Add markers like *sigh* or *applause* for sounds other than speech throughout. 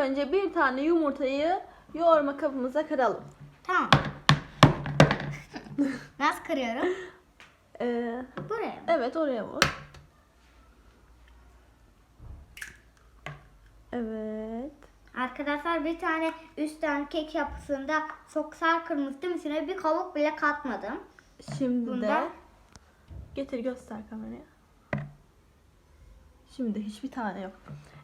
Önce bir tane yumurtayı yoğurma kabımıza kıralım. Tamam. Nasıl kırıyorum? Ee, Buraya mı? evet oraya vur. Evet. Arkadaşlar bir tane üstten kek yapısında çok sar kırmıştım. İçine bir kabuk bile katmadım. Şimdi Bunda- de getir göster kameraya. Şimdi hiçbir tane yok.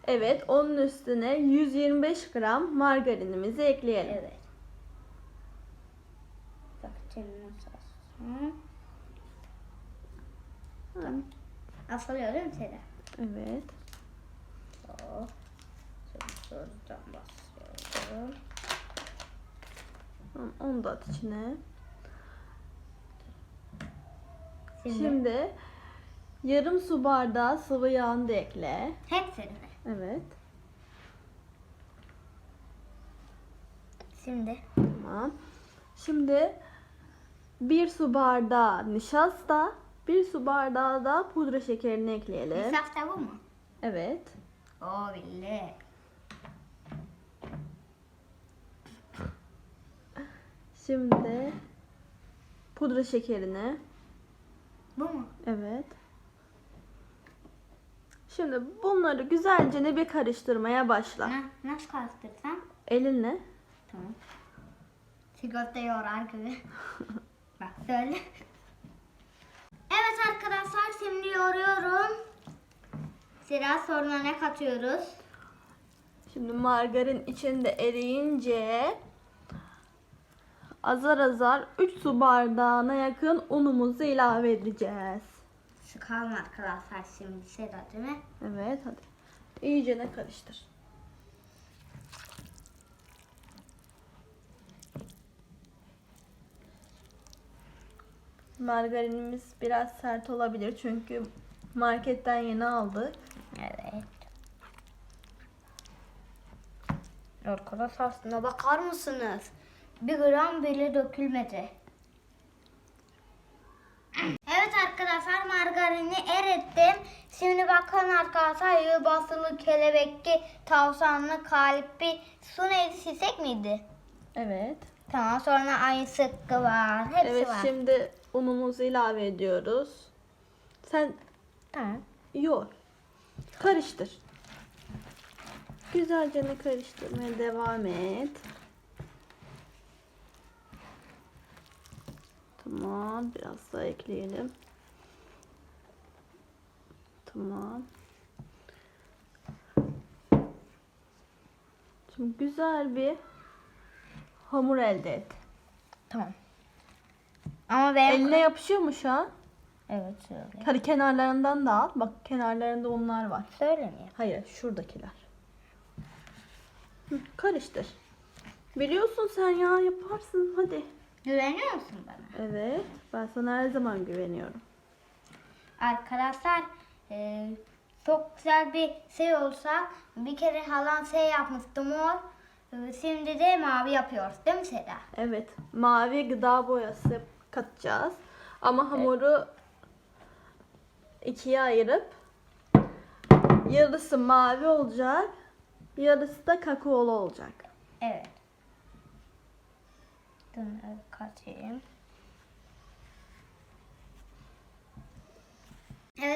Evet, onun üstüne 125 gram margarinimizi ekleyelim. Evet. Bak şimdi nasıl Asılıyor değil mi Seda? Evet. Şimdi şuradan basıyorum. Onu da at içine. Şimdi, Şimdi yarım su bardağı sıvı yağını da ekle. hepsini? Evet. Şimdi Tamam. Şimdi bir su bardağı nişasta, bir su bardağı da pudra şekerini ekleyelim. nişasta bu mu? Evet. O bildi. Şimdi pudra şekerini. Bu mu? Evet. Şimdi bunları güzelce ne bir karıştırmaya başla. Ne, nasıl karıştırsam? Elinle. Tamam. Sigorta yorar gibi. *laughs* Bak söyle. Evet arkadaşlar şimdi yoruyorum. Sıra sonra ne katıyoruz? Şimdi margarin içinde eriyince azar azar 3 su bardağına yakın unumuzu ilave edeceğiz. Sıkalım arkadaşlar şimdi Seda değil mi? Evet hadi. İyice ne karıştır. Margarinimiz biraz sert olabilir çünkü marketten yeni aldık. Evet. Arkadaşlar aslında bakar mısınız? Bir gram bile dökülmedi. Evet margarini erittim. Şimdi bakın arkadaşlar yılbaşılı, kelebekli, tavşanlı, kalpli, su neydi sisek miydi? Evet. Tamam sonra ayı sıkkı var. Hepsi evet var. şimdi unumuzu ilave ediyoruz. Sen Tamam. yoğur. Karıştır. Güzelce ne karıştırmaya devam et. Tamam. Biraz daha ekleyelim. Tamam. Şimdi güzel bir hamur elde et. Tamam. Ama benim... Eline yapışıyor mu şu an? Evet söyle. Hadi kenarlarından da al. Bak kenarlarında unlar var. Söylemiyor. Hayır, şuradakiler. Hı, karıştır. Biliyorsun sen ya yaparsın hadi. Güveniyor musun bana? Evet, ben sana her zaman güveniyorum. Arkadaşlar e, çok güzel bir şey olsa bir kere halan şey yapmıştı mor. E, Şimdi de mavi yapıyoruz değil mi Seda? Evet, mavi gıda boyası katacağız. Ama hamuru ikiye ayırıp yarısı mavi olacak, yarısı da kakaolu olacak. Evet. Bunları katayım.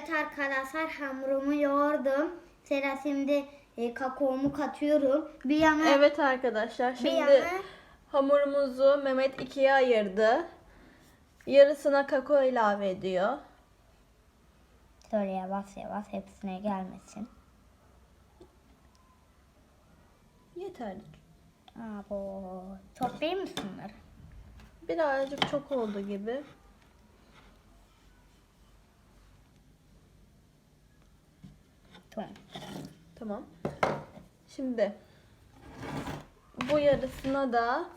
Evet arkadaşlar hamurumu yoğurdum. Seda şimdi e, kakaomu katıyorum. Bir yana Evet arkadaşlar, şimdi yana hamurumuzu Mehmet ikiye ayırdı. Yarısına kakao ilave ediyor. Şöyle yavaş yavaş hepsine gelmesin. Yeterli. Çok değil mi bunlar? Birazcık çok oldu gibi. Tamam. Tamam. Şimdi bu yarısına da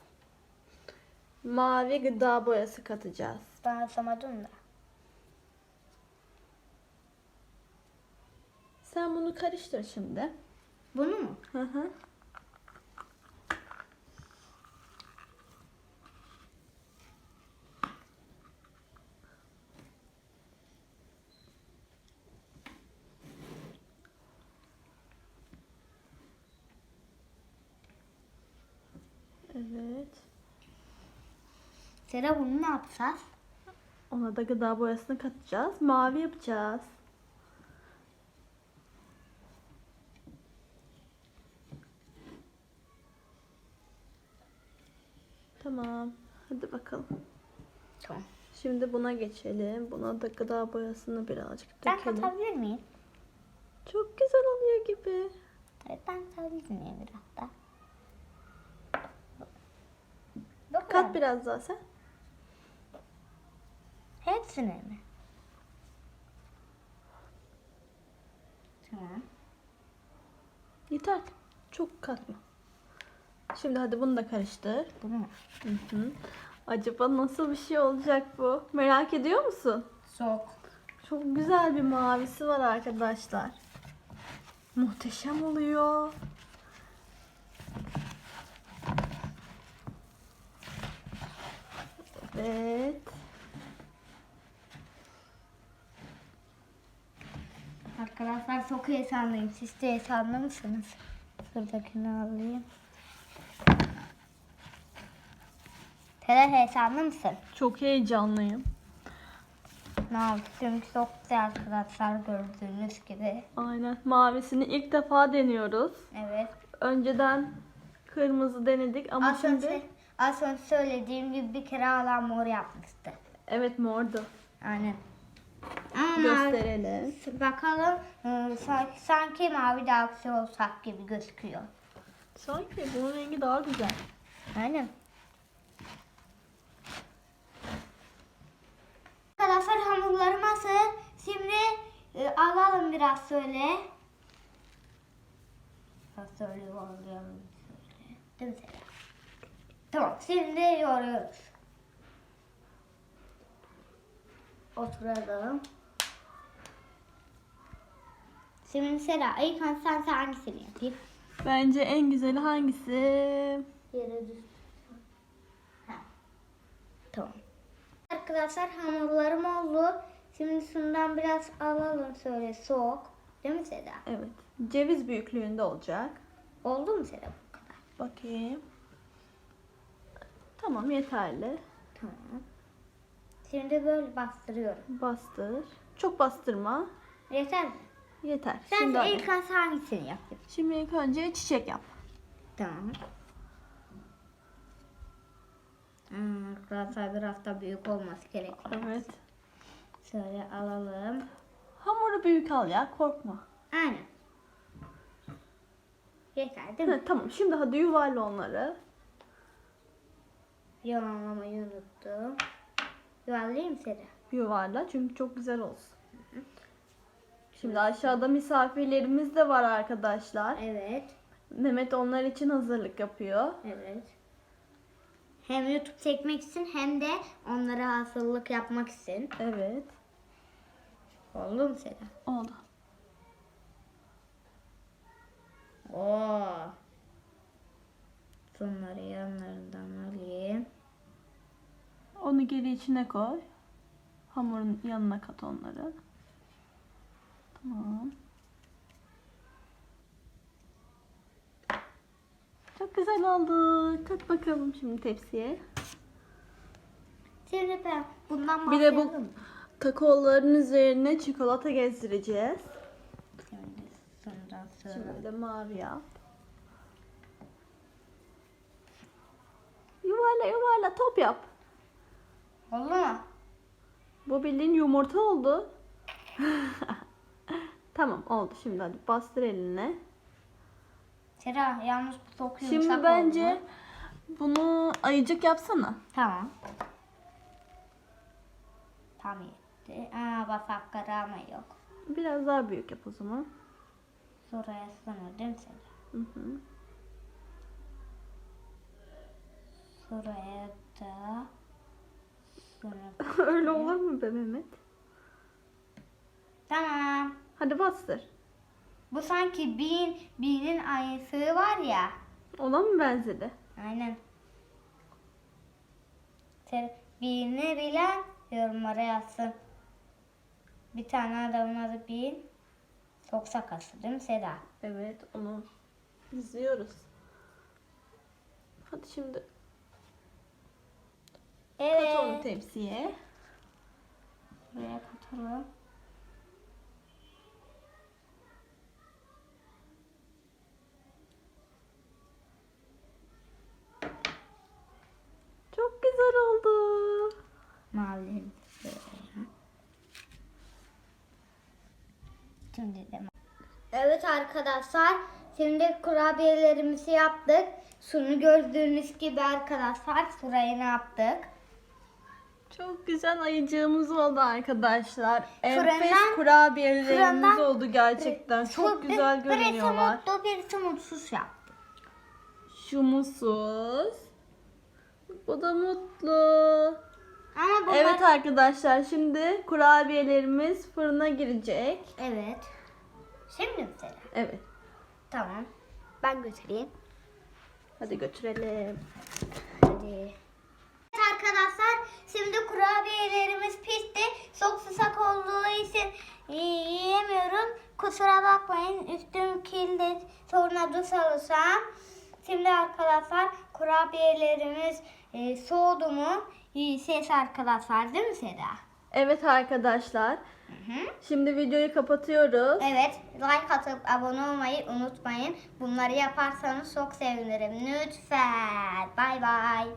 mavi gıda boyası katacağız. Ben anlamadım da. Sen bunu karıştır şimdi. Bunu mu? Hı hı. Evet. Sera bunu ne yapacağız? Ona da gıda boyasını katacağız. Mavi yapacağız. Tamam. Hadi bakalım. Tamam. Şimdi buna geçelim. Buna da gıda boyasını birazcık Ben dökelim. katabilir miyim? Çok güzel oluyor gibi. Evet ben katabilir miyim biraz da? Kat biraz daha sen. Hepsini mi? Tamam. Yeter. Çok katma. Şimdi hadi bunu da karıştır. Bunu mu? Hı hı. Acaba nasıl bir şey olacak bu? Merak ediyor musun? Sok. Çok güzel bir mavisi var arkadaşlar. Muhteşem oluyor. Evet. Arkadaşlar çok heyecanlıyım. Siz de heyecanlı mısınız? Şuradakini alayım. Tere heyecanlı mısın? Çok heyecanlıyım. Ne oldu? Çünkü çok güzel arkadaşlar gördüğünüz gibi. Aynen. Mavisini ilk defa deniyoruz. Evet. Önceden kırmızı denedik ama Az şimdi az önce söylediğim gibi bir kere alan mor yapmıştı. evet mordu. Aynen. Ama Gösterelim. bakalım e, sanki, sanki mavi daha güzel olsak gibi gözüküyor. Sanki bunun rengi daha güzel. Aynen. Arkadaşlar hamurlarım hazır. Şimdi e, alalım biraz şöyle yuvarlayalım şöyle. Değil mi? Tamam şimdi yoruyoruz. Oturalım. Şimdi Sera ilk önce sen sen hangisini yapayım? Bence en güzeli hangisi? Yere düş. Ha. Tamam. Arkadaşlar hamurlarım oldu. Şimdi şundan biraz alalım şöyle soğuk. Değil mi Seda? Evet. Ceviz büyüklüğünde olacak. Oldu mu Seda bu kadar? Bakayım. Tamam yeterli. Tamam. Şimdi böyle bastırıyorum. Bastır. Çok bastırma. Yeter mi? Yeter. Sen Şimdi, de ilk önce hangisini yapayım? Şimdi ilk önce çiçek yap. Tamam. Hmm, arkadaşlar biraz da büyük olması gerekiyor. Evet. Şöyle alalım. Hamuru büyük al ya korkma. Aynen. Yeter değil mi? Evet, tamam şimdi hadi yuvarla onları. Yuvarlamayı unuttum. Yuvarlayayım seni. Yuvarla çünkü çok güzel olsun. Şimdi aşağıda misafirlerimiz de var arkadaşlar. Evet. Mehmet onlar için hazırlık yapıyor. Evet. Hem YouTube çekmek için hem de onlara hazırlık yapmak için. Evet. Oldu mu Seda? Oldu. Oo. Bunları yanlarından alayım. Onu geri içine koy. Hamurun yanına kat onları. Tamam. Çok güzel oldu. Kat bakalım şimdi tepsiye. Şimdi ben bundan Bir de bu kakaoların üzerine çikolata gezdireceğiz. Şimdi de mavi yap. Top yap. Oldu mu? Bu bildiğin yumurta oldu. *laughs* tamam oldu şimdi hadi bastır eline. Seda yalnız bu çok yumuşak Şimdi bence oldu. bunu ayıcık yapsana. Tamam. Tam yetti. Aa basakları ama yok. Biraz daha büyük yap o zaman. Şuraya sınır değil mi Seda? Hı hı. Şuraya sınır. *laughs* Öyle olur mu be Mehmet? Tamam. Hadi bastır. Bu sanki bin, binin aynısı var ya. Ona mı benzedi? Aynen. Bini bilen yorumlara yazsın. Bir tane adamın adı bin. Çok sakası değil mi Seda? Evet onu izliyoruz. Hadi şimdi tepsiye. Buraya katalım. Çok güzel oldu. Böyle. Şimdi de Evet arkadaşlar. Şimdi kurabiyelerimizi yaptık. Şunu gördüğünüz gibi arkadaşlar şurayı ne yaptık? Çok güzel ayıcığımız oldu arkadaşlar. Enfes Fırından- kurabiyelerimiz fırından- oldu gerçekten. Çok bir- güzel Birisi görünüyorlar. mutlu birisi mutsuz yaptı. Şu mutsuz. Bu da mutlu. Ama bunlar... Evet arkadaşlar şimdi kurabiyelerimiz fırına girecek. Evet. Şimdi mi Sera? Evet. Tamam. Ben götüreyim. Hadi götürelim. Şimdi kurabiyelerimiz pişti. Çok sıcak olduğu için yiyemiyorum. Kusura bakmayın üstüm kirli. Sonra duş alırsam. Şimdi arkadaşlar kurabiyelerimiz e, soğudu mu? Ses arkadaşlar değil mi Seda? Evet arkadaşlar. Hı hı. Şimdi videoyu kapatıyoruz. Evet, like atıp abone olmayı unutmayın. Bunları yaparsanız çok sevinirim. Lütfen. Bay bay.